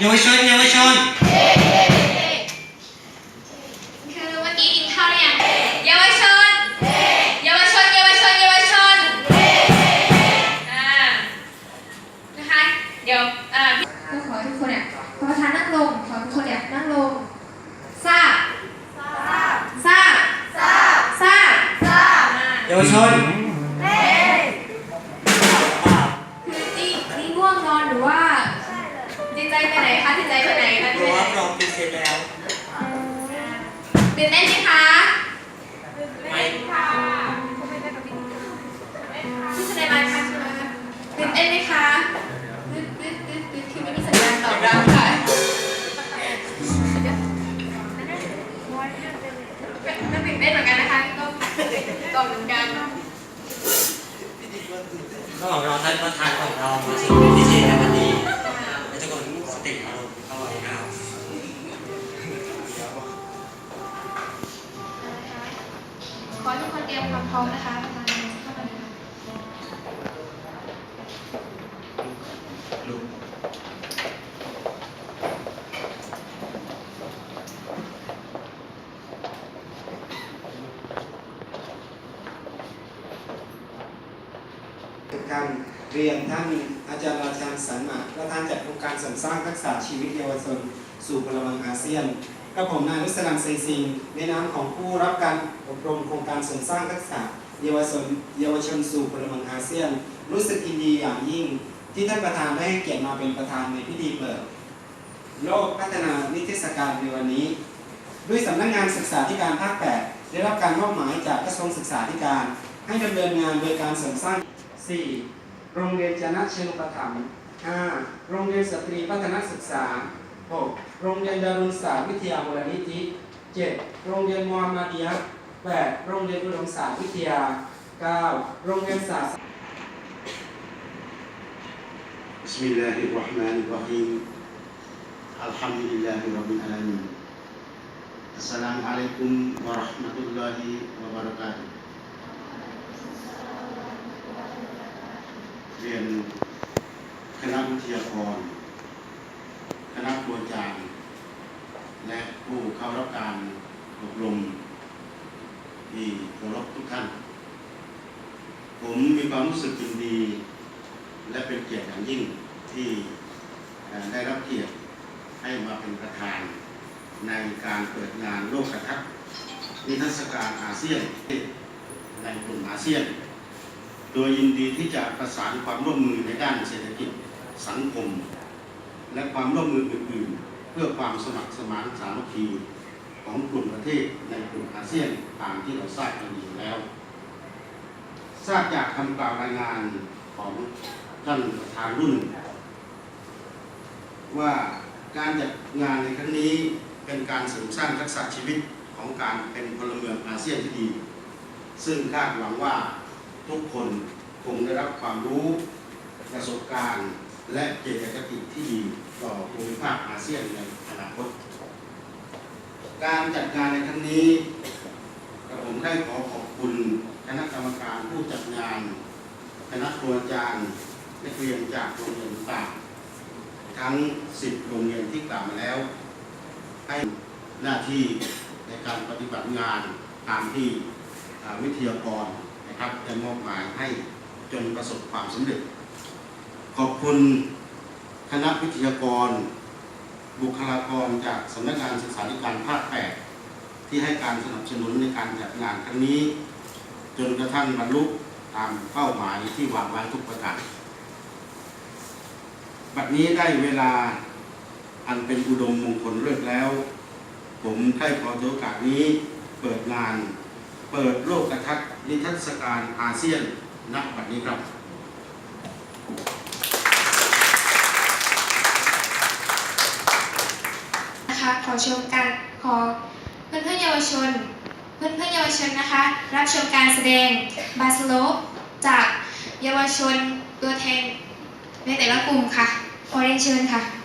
เยาวชนเยาวชนคือเมื่อกี้กินข้าวหรือยังเยาวชนเยาวชนเยาวชนเยาวชนอ่านะคะ เดี๋ยวอ่าก็ขอให้ทุกคนเนี่ยขอประธานนั่งลง ขอทุกคนเนี่ยนั่งลงทราบทราบทราบทราบทราบเยาวชน ป็นเสร็จแล้วตื่นเต้นไหมคะไม่ที่แสดงมาค่ะใช่ไหมตื่นเต้นไหมคะตึ๊ดตึ๊ดตึ๊ดตึ๊ดคือไม่มีสัญญาณตอบรับค่ะก็ตื่นเต้นเหมือนกันนะคะ ก็ตอบเหมือนกัน ก็ของเราท่านประธานของเรามาถึง ตรียมความพร้อมนะคะเข้ามาเลยค่ะทุกานเรียนท่านอาจารย์ราชันสันมาประธานจัดโครงการเสริมสร้างทักษะชีวิตเยาวชนสู่พลเมืองอาเซียน กับผมนายนุสรันเซซิงในนามของผู้รับการอบรมโครงการเสริมสร้างทักษะเยาวชนเยาวชนสู่พลเมืองอาเซียน รู้สึกยินดีอย่างยิ่ง ที่ท่านประธานได้ให้เกียรติมาเป็นประธานในพิธีเปิด โลกพัฒนานิทรรศการในวันนี้ ด้วยสำนักงานศึกษาธิการภาค 8 ได้รับการมอบหมายจากกระทรวงศึกษาธิการ ให้ดำเนินงานโดยการเสริมสร้าง 4. โรงเรียนจนะเชนุปถัมภ์ 5. โรงเรียนสตรีพัฒนศึกษา 6. โรงเรียนดารุณศาสตร์วิทยามูลนิธิ 7. โรงเรียนมอมาเดียะ 8. โรงเรียนอุดมศาสตร์วิทยา 9. โรงเรียนศาสตร์ بسم الله الرحمن الرحيم الحمد لله رب العالمين السلام عليكم ورحمة الله وبركاته เรียนคณะวิทยากร ผู้เข้ารับการอบรมที่เคารพทุกท่าน ผมมีความรู้สึกยินดี และเป็นเกียรติอย่างยิ่งที่ได้รับเกียรติให้มาเป็นประธาน ในการเปิดงานโลกกระทัดนิทรรศการอาเซียนในกลุ่มอาเซียน โดยยินดีที่จะประสานความร่วมมือในด้านเศรษฐกิจสังคม และความร่วมมืออื่นๆ เพื่อความสมัครสมานสามัคคีของกลุ่มประเทศในกลุ่มอาเซียนตามที่เราทราบกันดีอยู่แล้ว ทราบจากคำกล่าวรายงานของท่านประธานรุ่น ว่าการจัดงานในครั้งนี้เป็นการเสริมสร้างทักษะชีวิตของการเป็นพลเมืองอาเซียนที่ดี ซึ่งคาดหวังว่าทุกคนคงได้รับความรู้ประสบการณ์ และเจตคติที่ดีต่อภูมิภาคอาเซียนในอนาคต การจัดงานในครั้งนี้ผมได้ขอขอบคุณคณะกรรมการผู้จัดงาน คณะครูอาจารย์นักเรียนจากโรงเรียนต่างทั้ง 10 โรงเรียนที่กล่าวมาแล้ว ให้หน้าที่ในการปฏิบัติงานตามที่วิทยากรนะครับได้มอบหมายให้จนประสบความสำเร็จ ขอบคุณคณะวิทยากร บุคลากรจากสำนักงานศึกษาธิการภาค8ที่ให้การสนับสนุนในการจัดงานครั้งนี้ จนกระทั่งบรรลุตามเป้าหมายที่วางไว้ทุกประการบัดนี้ได้เวลาอันเป็นอุดมมงคลเลิกแล้ว ผมได้ขอโอกาสนี้เปิดงาน เปิดโลกกระทัดนิทรรศการอาเซียนณบัดนี้ครับ ขอชมการขอเพื่อนเพื่อนเยาวชน เพื่อนเพื่อนเยาวชนนะคะ รับชมการแสดงบาสโลปจากเยาวชนตัวแทนในแต่ละกลุ่มค่ะขอเรียนเชิญค่ะ